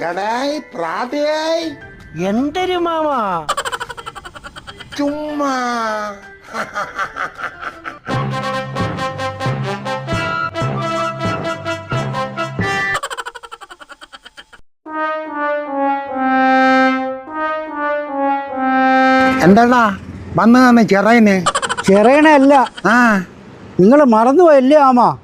എടായ് പ്രാതയായി. എന്തൊരു മാമാ? ചുമ്മാ. എന്താടാ? വന്നു തന്നെ ചെറയിന്. ചെറിയണല്ല ആ. നിങ്ങൾ മറന്നുപോയല്ലേ ആമാ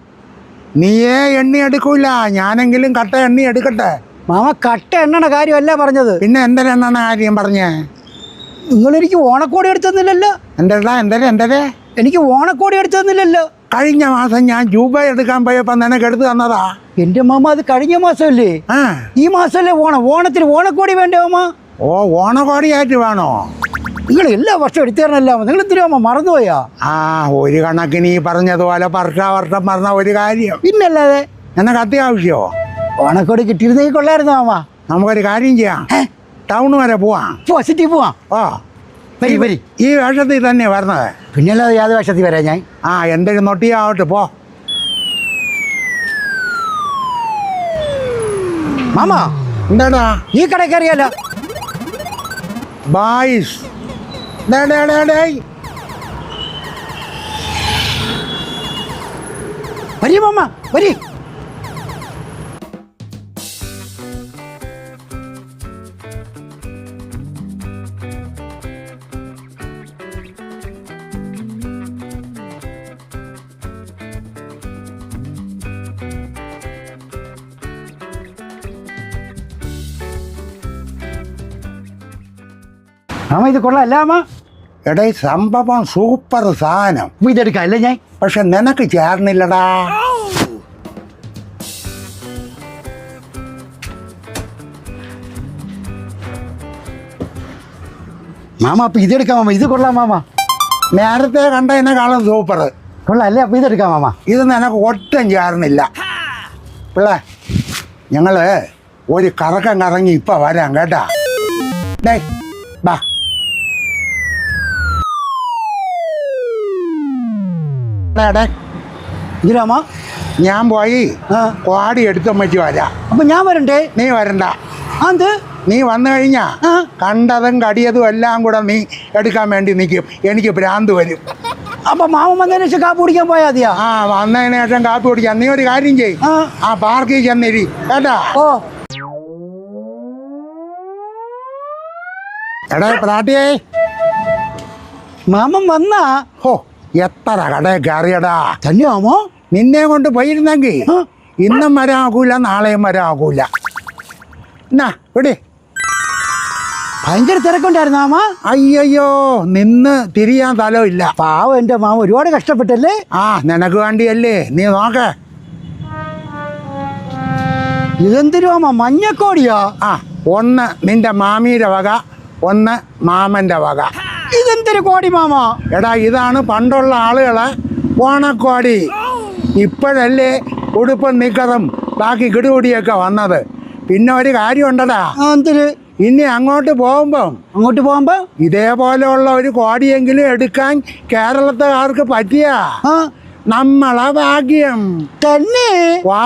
നീയേ എണ്ണി എടുക്കൂല. ഞാനെങ്കിലും കട്ട എണ്ണി എടുക്കട്ടെ. മാമ കട്ട എണ്ണണ കാര്യമല്ല പറഞ്ഞത്. പിന്നെ എന്തിനാണ് കാര്യം പറഞ്ഞേ? നിങ്ങൾ എനിക്ക് ഓണക്കോടി എടുത്തതെന്നില്ലല്ലോ എന്തടാ എന്തര എന്തരേ? എനിക്ക് ഓണക്കോടി എടുത്തതെന്നില്ലല്ലോ കഴിഞ്ഞ മാസം ഞാൻ രൂപ എടുക്കാൻ പോയപ്പോ നിനക്ക് എടുത്തു തന്നതാ. എന്റെ മാമ അത് കഴിഞ്ഞ മാസമല്ലേ? ഈ മാസമല്ലേ ഓണം? ഓണത്തിന് ഓണക്കോടി വേണ്ടേ മാമ? ഓ ഓണക്കോടിയായിട്ട് വേണോ? നിങ്ങൾ എല്ലാ വർഷവും എടുത്തു തരണല്ലോ നിങ്ങൾ ഇത്തിരി മറന്നുപോയാ? ആ ഒരു കണക്കിന് ഈ പറഞ്ഞതുപോലെ വർഷ വർഷം പറഞ്ഞ ഒരു കാര്യം. പിന്നല്ലാതെ? നിനക്ക് അത്യാവശ്യമോ? ഓണക്കോടി കിട്ടിയിരുന്നെങ്കിൽ കൊള്ളായിരുന്നു മാമ. നമുക്കൊരു കാര്യം ചെയ്യാം. ടൗൺ വരെ പോവാം. പോവാ സിറ്റി പോവാം? ഓ വരി വരി. ഈ വേഷത്തിൽ തന്നെ വരണത്. പിന്നല്ലാതെ യാതൊരു വേഷത്തിൽ വരാം ഞാൻ. ആ എന്തൊരു നൊട്ടിയാവട്ടെ പോ. മാമ എന്താടാ? ഈ കടയ്ക്ക് അറിയാലോ boys day, day, day, day. വരി മാമ വരി. മാമ ഇത് കൊള്ളാം അല്ല മാമ എടേ സംഭവം സൂപ്പർ സാധനം. അപ്പൊ ഇതെടുക്കാം അല്ലേ ഞാൻ? പക്ഷെ നിനക്ക് ചേർന്നില്ലടാ. മാമ അപ്പൊ ഇതെടുക്കാം മാമ. ഇത് കൊള്ളാം മാമ. നേരത്തെ കണ്ടതിനേക്കാളും സൂപ്പർ. കൊള്ളാം അല്ലേ അപ്പൊ ഇതെടുക്കാം മാമ. ഇത് നിനക്ക് ഒട്ടും ചേർന്നില്ല. പിള്ളേ ഞങ്ങൾ ഒരു കറക്കം കറങ്ങി ഇപ്പൊ വരാം കേട്ടാ. ഡേ ബാ. ഡേ, ഇതിലാമ ഞാൻ പോയി കോടി എടുത്ത വെച്ച് വരാം. അപ്പൊ ഞാൻ വരണ്ടേ? നീ വരണ്ട. അത് നീ വന്നു കഴിഞ്ഞാ. കണ്ടതും കടിയതും എല്ലാം കൂടെ നീ എടുക്കാൻ വേണ്ടി നിൽക്കും എനിക്ക് ഭ്രാന്ത് വരും. അപ്പൊ മാമൻ വന്നതിന് ശേഷം കാപ്പ് കുടിക്കാൻ പോയാ മതിയാ? ആ വന്നതിന് ശേഷം കാപ്പി കുടിക്കാം. നീ ഒരു കാര്യം ചെയ്. ആ പാർക്കിൽ ചെന്നിരി. കേട്ടാ? ഓ. എടാ പ്രാട്ടിയേ. മാമൻ വന്നാ ഹോ. എത്ര കടയിൽ കയറിയടാ? തന്നെയാമോ? നിന്നെ കൊണ്ട് പോയിരുന്നെങ്കിൽ. ഇന്നും വരാകൂല നാളെയും വരാകൂല. എന്നാ ഇവിടെ ഭയങ്കര തിരക്കുണ്ടായിരുന്നു മാമ? അയ്യോ നിന്ന് തിരിയാൻ സ്ഥലമില്ല പാവം എന്റെ മാമ ഒരുപാട് കഷ്ടപ്പെട്ടല്ലേ? ആ നിനക്ക് വേണ്ടിയല്ലേ. നീ നോക്ക. ഇതെന്തിനു മാമ? മഞ്ഞക്കോടിയോ? ആ ഒന്ന് നിന്റെ മാമിയുടെ വക ഒന്ന് മാമന്റെ വക. ഇതെന്തൊരു കോടി മാമ. എടാ ഇതാണ് പണ്ടുള്ള ആളുകളെ ഓണക്കോടി. ഇപ്പോഴല്ലേ ഉടുപ്പും നിക്കറും ബാക്കി കിടുകൂടിയൊക്കെ വന്നത്. പിന്നെ ഒരു കാര്യമുണ്ടടാ. ഇനി അങ്ങോട്ട് പോകുമ്പം അങ്ങോട്ട് പോകുമ്പോ? ഇതേപോലെയുള്ള ഒരു കോടിയെങ്കിലും എടുക്കാൻ കേരളത്തുകാർക്ക് പറ്റിയ. നമ്മളെ ഭാഗ്യം. തന്നെ? വാ.